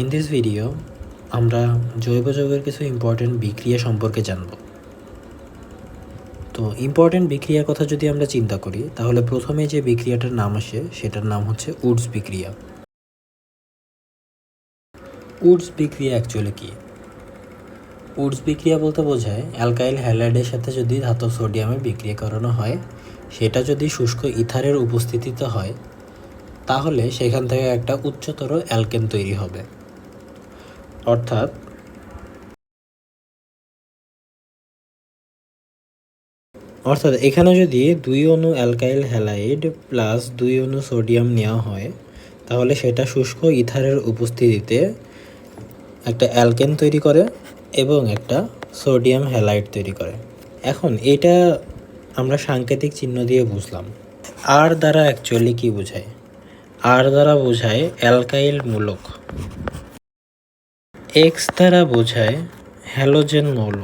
In this video আমরা জৈব যৌগের কিছু ইম্পর্টেন্ট বিক্রিয়া সম্পর্কে জানব। তো ইম্পর্টেন্ট বিক্রিয়ার কথা যদি আমরা চিন্তা করি, তাহলে প্রথমে যে বিক্রিয়াটার নাম আসে, সেটার নাম হচ্ছে উডস বিক্রিয়া। উডস বিক্রিয়া অ্যাকচুয়ালি কি? উডস বিক্রিয়া বলতে বোঝায়, অ্যালকাইল হ্যালাইডের সাথে যদি ধাতব সোডিয়ামের বিক্রিয়া করানো হয়, সেটা যদি শুষ্ক ইথারের উপস্থিতিতে হয়, তাহলে সেখান থেকে একটা উচ্চতর অ্যালকেন তৈরি হবে। অর্থাৎ অর্থাৎ এখানে যদি দুই অণু অ্যালকাইল হ্যালাইড প্লাস দুই অণু সোডিয়াম নেওয়া হয়, তাহলে সেটা শুষ্ক ইথারের উপস্থিতিতে একটা অ্যালকেন তৈরি করে এবং একটা সোডিয়াম হ্যালাইড তৈরি করে। এখন এটা আমরা সাংকেতিক চিহ্ন দিয়ে বুঝলাম। আর দ্বারা অ্যাকচুয়ালি কি বোঝায়? আর দ্বারা বোঝায় অ্যালকাইল মূলক। এক্স দ্বারা বোঝায় হ্যালোজেন মৌল।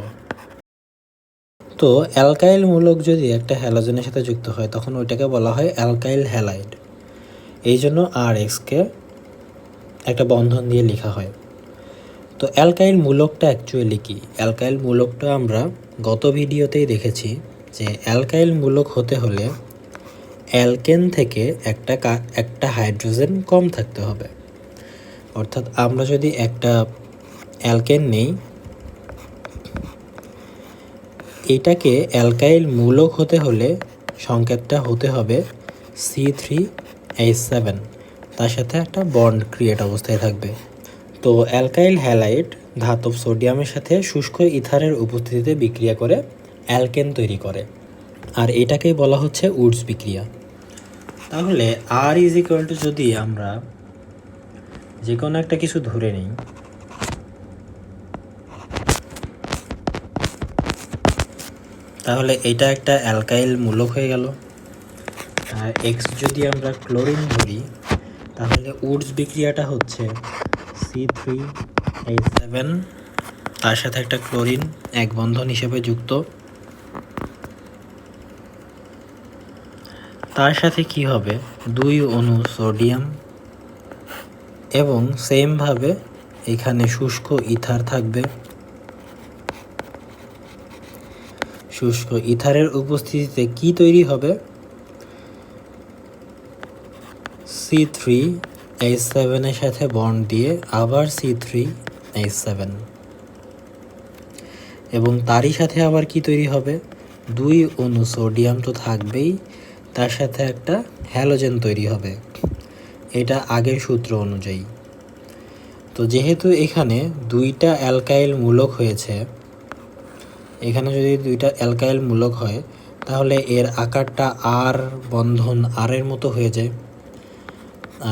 তো অ্যালকাইল মূলক যদি একটা হ্যালোজেনের সাথে যুক্ত হয়, তখন ওইটাকে বলা হয় অ্যালকাইল হ্যালাইড এই জন্য আর এক্সকে একটা বন্ধন দিয়ে লেখা হয়। তো অ্যালকাইল মূলকটা অ্যাকচুয়ালি কি? অ্যালকাইল মূলকটা আমরা গত ভিডিওতেই দেখেছি যে অ্যালকাইল মূলক হতে হলে অ্যালকেন থেকে একটা একটা হাইড্রোজেন কম থাকতে হবে। অর্থাৎ আমরা যদি একটা অ্যালকেন নেই। এটাকে অ্যালকাইল মূলক হতে হলে সংকেতটা হতে হবে সি থ্রি এইচ সেভেন। তার সাথে একটা বন্ড ক্রিয়েট অবস্থায় থাকবে। তো অ্যালকাইল হ্যালাইড ধাতব সোডিয়ামের সাথে শুষ্ক ইথারের উপস্থিতিতে বিক্রিয়া করে অ্যালকেন তৈরি করে। আর এটাকেই বলা হচ্ছে উডস বিক্রিয়া। তাহলে আর ইজ ইকুয়াল টু যদি আমরা যে কোনো একটা কিছু ধরে নিই তাহলে এটা একটা অ্যালকাইল মূলক হয়ে গেল। আর এক্স যদি আমরা ক্লোরিন ধরি, তাহলে উডস বিক্রিয়াটা হচ্ছে সি থ্রি এইচ সেভেন তার সাথে একটা ক্লোরিন এক বন্ধন হিসেবে যুক্ত। তার সাথে কি হবে? দুই অণু সোডিয়াম এবং সেমভাবে এখানে শুষ্ক ইথার থাকবে। শুষ্ক ইথারের উপস্থিতিতে কি তৈরি হবে? সি থ্রি এইচ সেভেনের সাথে বন্ড দিয়ে আবার সি থ্রি এইচ সেভেন এবং তারই সাথে আবার কি তৈরি হবে? দুই অণু সোডিয়াম তো থাকবেই, তার সাথে একটা হ্যালোজেন তৈরি হবে। এটা আগের সূত্র অনুযায়ী। তো যেহেতু এখানে দুইটা অ্যালকাইল মূলক হয়েছে এখানে যদি দুইটা অ্যালকাইল মূলক হয়, তাহলে এর আকারটা আর বন্ধন আর এর মতো হয়ে যায়।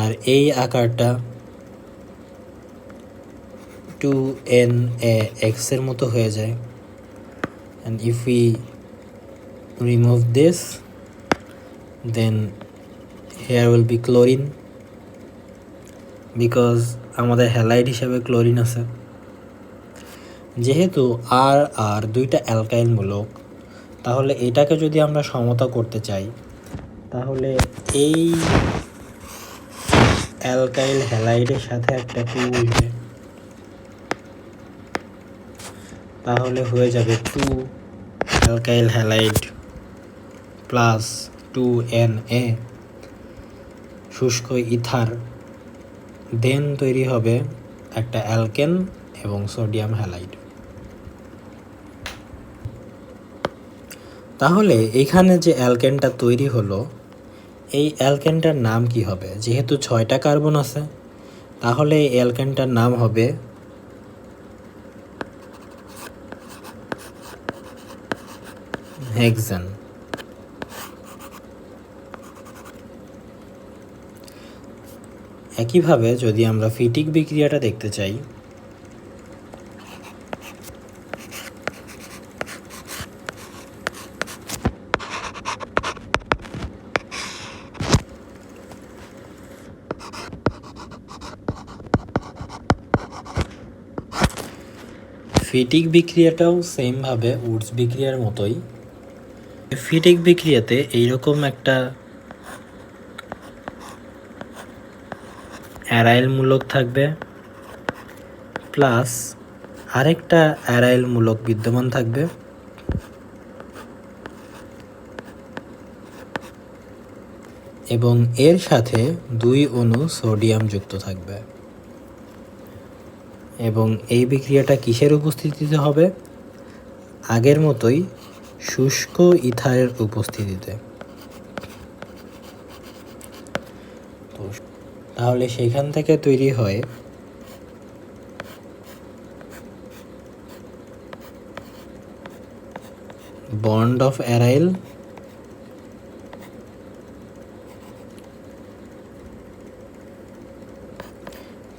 আর এই আকারটা টু এন এ এক্সের মতো হয়ে যায়। And if we remove this then here will be chlorine because আমাদের হ্যালাইড হিসাবে ক্লোরিন আছে। যেহেতু আর আর দুইটা অ্যালকাইল মূলক, তাহলে এটাকে যদি আমরা সমতা করতে চাই, তাহলে এই অ্যালকাইল হ্যালাইডের সাথে একটা টু উঠবে তাহলে হয়ে যাবে two alkyl halide plus two N A শুষ্ক ইথার। দেন তৈরি হবে একটা অ্যালকেন এবং সোডিয়াম হ্যালাইড। তাহলে এখানে যে অ্যালকেনটা তৈরি হলো, এই অ্যালকেনটার নাম কি হবে? যেহেতু ছয়টা কার্বন আছে, তাহলে এই অ্যালকেনটার নাম হবে হেক্সান। একইভাবে যদি আমরা ফিটিক বিক্রিয়াটা দেখতে চাই ফিটিক বিক্রিয়াটাও সেমভাবে উডস বিক্রিয়ার মতোই। ফিটিক বিক্রিয়াতে এইরকম একটা অ্যারাইল মূলক থাকবে, প্লাস আরেকটা অ্যারাইল মূলক বিদ্যমান থাকবে। এবং এর সাথে দুই অণু সোডিয়াম যুক্ত থাকবে। এবং এই বিক্রিয়াটা কিসের উপস্থিতিতে হবে? আগের মতোই শুষ্ক ইথারের উপস্থিতিতে। তাহলে সেখান থেকে তৈরি হয় bond of aryl.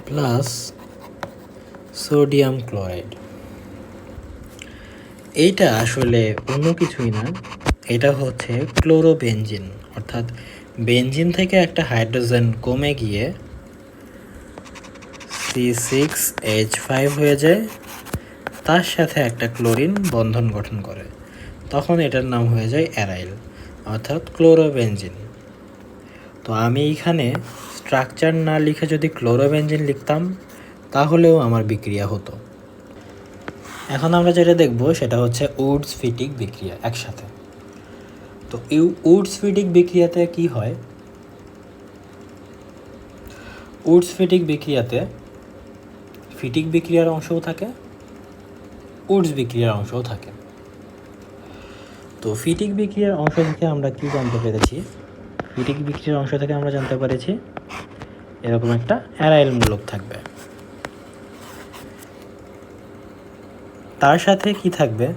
Plus sodium chloride. এইটা আসলে অন্য কিছুই না, এটা হচ্ছে ক্লোরোবেনজিন। অর্থাৎ বেনজিন থেকে একটা হাইড্রোজেন কমে গিয়ে সি সিক্স এইচ ফাইভ হয়ে যায়, তার সাথে একটা ক্লোরিন বন্ধন গঠন করে। তখন এটার নাম হয়ে যায় অ্যারাইল, অর্থাৎ ক্লোরোবেনজিন। তো আমি এইখানে স্ট্রাকচার না লিখে যদি ক্লোরোবেনজিন লিখতাম তাহলেও আমার বিক্রিয়া হতো। এখন আমরা যেটা দেখব সেটা হচ্ছে উডস ফিটিক বিক্রিয়া একসাথে। তো এই উডস ফিটিক বিক্রিয়াতে কি হয়? উডস ফিটিক বিক্রিয়াতে ফিটিক বিক্রিয়ার অংশও থাকে উডস বিক্রিয়ার অংশও থাকে। তো ফিটিক বিক্রিয়ার অংশ থেকে আমরা কি জানতে পেরেছি? ফিটিক বিক্রিয়ার অংশ থেকে আমরা জানতে পেরেছি এরকম একটা অ্যারাইল মূলক থাকবে। তার সাথে কি থাকবে?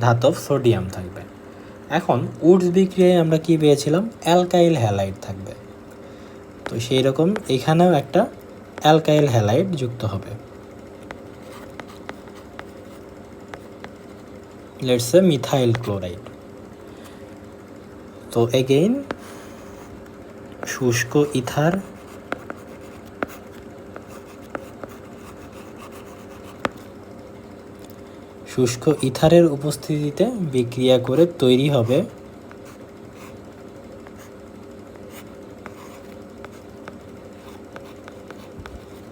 ধাতব সোডিয়াম থাকবে। এখন উডস বিক্রিয়ায় আমরা কি পেয়েছিলাম? অ্যালকাইল হ্যালাইড থাকবে। তো সেই রকম এখানেও একটা অ্যালকাইল হ্যালাইড যুক্ত হবে। লেটস এ মিথাইল ক্লোরাইড তো এগেইন শুষ্ক ইথার শুষ্ক ইথারের উপস্থিতিতে বিক্রিয়া করে তৈরি হবে।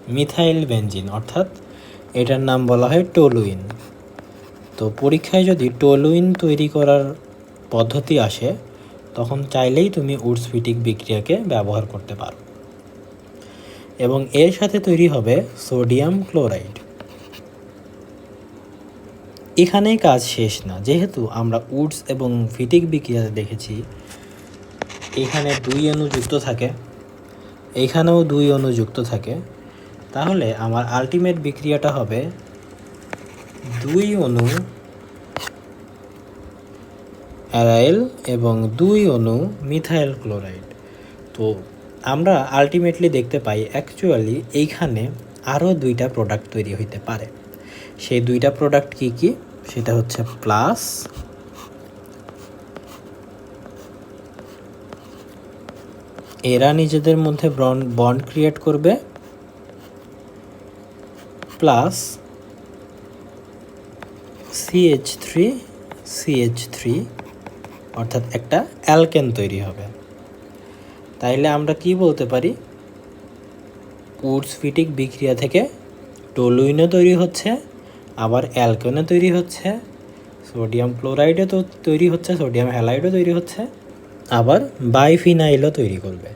মিথাইল বেনজিন, অর্থাৎ এটার নাম বলা হয় টোলুইন। তো পরীক্ষায় যদি টোলুইন তৈরি করার পদ্ধতি আসে, তখন চাইলেই তুমি উডসফিটিক বিক্রিয়াকে ব্যবহার করতে পারো। এবং এর সাথে তৈরি হবে সোডিয়াম ক্লোরাইড। এখানেই কাজ শেষ না। যেহেতু আমরা উডস এবং ফিটিক বিক্রিয়াতে দেখেছি, এখানে দুই অণু যুক্ত থাকে এইখানেও দুই অণু যুক্ত থাকে। তাহলে আমার আলটিমেট বিক্রিয়াটা হবে দুই অণু অ্যারাইল এবং দুই অণু মিথাইল ক্লোরাইড। তো আমরা আলটিমেটলি দেখতে পাই অ্যাকচুয়ালি এইখানে আরও দুইটা প্রোডাক্ট তৈরি হইতে পারে। সেই দুইটা প্রোডাক্ট কি কি? সেটা হচ্ছে প্লাস এরা নিজেদের মধ্যে বন্ড ক্রিয়েট করবে plus CH three CH three অর্থাৎ একটা অ্যালকেন তৈরি হবে। তাইলে আমরা কি বলতে পারি? উডসফিটিক বিক্রিয়া থেকে টোলুইনও তৈরি হচ্ছে আবার অ্যালকোনে তৈরি হচ্ছে, সোডিয়াম ক্লোরাইডও তো তৈরি হচ্ছে, সোডিয়াম হ্যালাইডও তৈরি হচ্ছে, আবার বাইফিনাইলও তৈরি করবে।